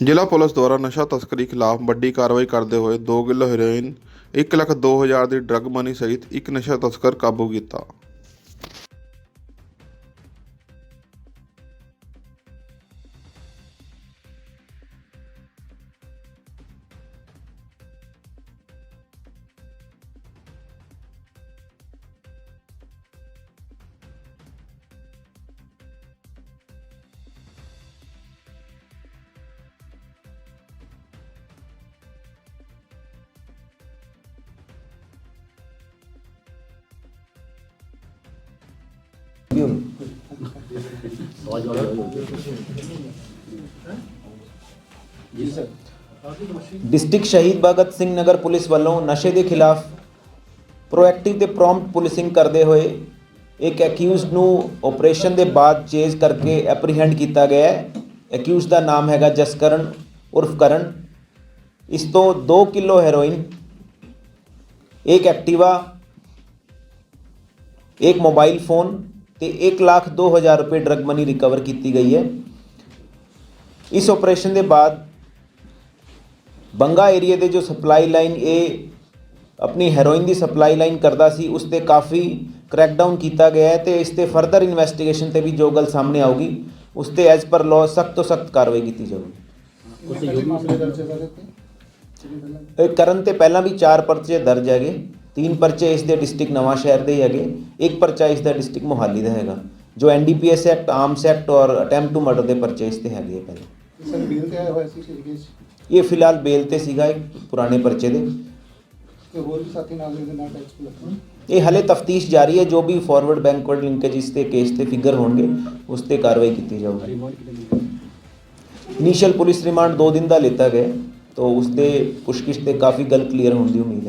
ਜ਼ਿਲ੍ਹਾ ਪੁਲਿਸ ਦੁਆਰਾ ਨਸ਼ਾ ਤਸਕਰੀ ਖਿਲਾਫ ਵੱਡੀ ਕਾਰਵਾਈ ਕਰਦੇ ਹੋਏ 2 ਕਿਲੋ ਹੈਰੋਇਨ 1 ਲੱਖ 2000 ਦੀ ਡਰੱਗ ਮਨੀ ਸਹਿਤ ਇੱਕ ਨਸ਼ਾ ਤਸਕਰ ਕਾਬੂ ਕੀਤਾ। ਡਿਸਟ੍ਰਿਕਟ ਸ਼ਹੀਦ ਭਗਤ ਸਿੰਘ ਨਗਰ ਪੁਲਿਸ ਵੱਲੋਂ ਨਸ਼ੇ ਦੇ ਖਿਲਾਫ ਪ੍ਰੋਐਕਟਿਵ ਤੇ ਪ੍ਰੌਮਪਟ ਪੁਲਿਸਿੰਗ ਕਰਦੇ ਹੋਏ ਇੱਕ ਅਕਿਊਜ਼ਡ ਨੂੰ ਆਪਰੇਸ਼ਨ ਦੇ ਬਾਅਦ ਚੇਜ਼ ਕਰਕੇ ਐਪਰੀਹੈਂਡ ਕੀਤਾ ਗਿਆ ਹੈ। ਅਕਿਊਜ਼ਡ ਦਾ ਨਾਮ ਹੈਗਾ ਜਸਕਰਨ ਉਰਫ ਕਰਨ। ਇਸ ਤੋਂ 2 ਕਿਲੋ ਹੈਰੋਇਨ, ਇੱਕ ਐਕਟਿਵਾ, ਇੱਕ ਮੋਬਾਈਲ ਫੋਨ ਤੇ 1 ਲੱਖ 2000 ਰੁਪਏ ਡਰਗ ਮਨੀ ਰਿਕਵਰ ਕੀਤੀ ਗਈ ਹੈ। ਇਸ ਆਪਰੇਸ਼ਨ ਦੇ ਬਾਅਦ ਬੰਗਾ ਏਰੀਆ ਦੇ ਜੋ ਸਪਲਾਈ ਲਾਈਨ ਇਹ ਆਪਣੀ ਹੈਰੋਇਨ ਦੀ ਸਪਲਾਈ ਲਾਈਨ ਕਰਦਾ ਸੀ ਉਸ ਤੇ ਕਾਫੀ ਕ੍ਰੈਕਡਾਊਨ ਕੀਤਾ ਗਿਆ ਹੈ ਤੇ ਇਸ ਤੇ ਫਰਦਰ ਇਨਵੈਸਟੀਗੇਸ਼ਨ ਤੇ ਵੀ ਜੋ ਗੱਲ ਸਾਹਮਣੇ ਆਊਗੀ ਉਸ ਤੇ ਐਜ਼ ਪਰ ਲਾਅ ਸਖਤ ਤੋਂ ਸਖਤ ਕਾਰਵਾਈ ਕੀਤੀ ਜਾਊਗੀ। ਕਰਨ ਤੇ ਪਹਿਲਾਂ ਵੀ ਚਾਰ ਪਰਚੇ ਦਰਜ ਹੈਗੇ। ਤਿੰਨ ਪਰਚੇ ਇਸ ਦੇ ਡਿਸਟ੍ਰਿਕਟ ਨਵਾਂ ਸ਼ਹਿਰ ਦੇ ਹੀ ਹੈਗੇ। ਇੱਕ ਪਰਚਾ ਇਸ ਦਾ ਡਿਸਟ੍ਰਿਕਟ ਮੋਹਾਲੀ ਦਾ ਹੈਗਾ। ਜੋ ਐਨਡੀਪੀਐਸ ਐਕਟ ਆਰਮਸ ਐਕਟ ਔਰ ਅਟੈਂਪਟ ਟੂ ਮਰਡਰ ਦੇ ਪਰਚੇ ਇਸ ਤੇ ਹੈਗੇ ਪਹਿਲੇ। ਸਰ ਬਿੱਲ ਤੇ ਆਇਆ ਹੋਇਆ ਸੀ ਕੇਸ ਇਹ ਫਿਲਹਾਲ ਬੇਲ ਤੇ ਸੀਗਾ ਇੱਕ ਪੁਰਾਣੇ ਪਰਚੇ ਦੇ। ਤੇ ਹੋਰ ਵੀ ਸਾਥੀ ਨਾਲ ਇਹਦੇ ਨਾਲ ਟੈਕਸ ਲੱਗਣਾ ਇਹ ਹਲੇ ਤਫਤੀਸ਼ ਜਾਰੀ ਹੈ। ਜੋ ਵੀ ਫਾਰਵਰਡ ਬੈਕਵਰਡ ਲਿੰਕੇਜ ਇਸ ਤੇ ਕੇਸ ਤੇ ਫਿਗਰ ਹੋਣਗੇ ਉਸ ਤੇ ਕਾਰਵਾਈ ਕੀਤੀ ਜਾਊਗੀ। ਇਨੀਸ਼ੀਅਲ ਪੁਲਿਸ ਰਿਮਾਂਡ 2 ਦਿਨ ਦਾ ਲਿੱਤਾ ਗਿਆ ਹੈ, ਤਾਂ ਉਸ ਦੇ ਪੁੱਛਗਿੱਛ ਤੇ ਕਾਫੀ ਗੱਲ ਕਲੀਅਰ ਹੋਣ ਦੀ ਉਮੀਦ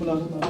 พวกเราทั้งหมด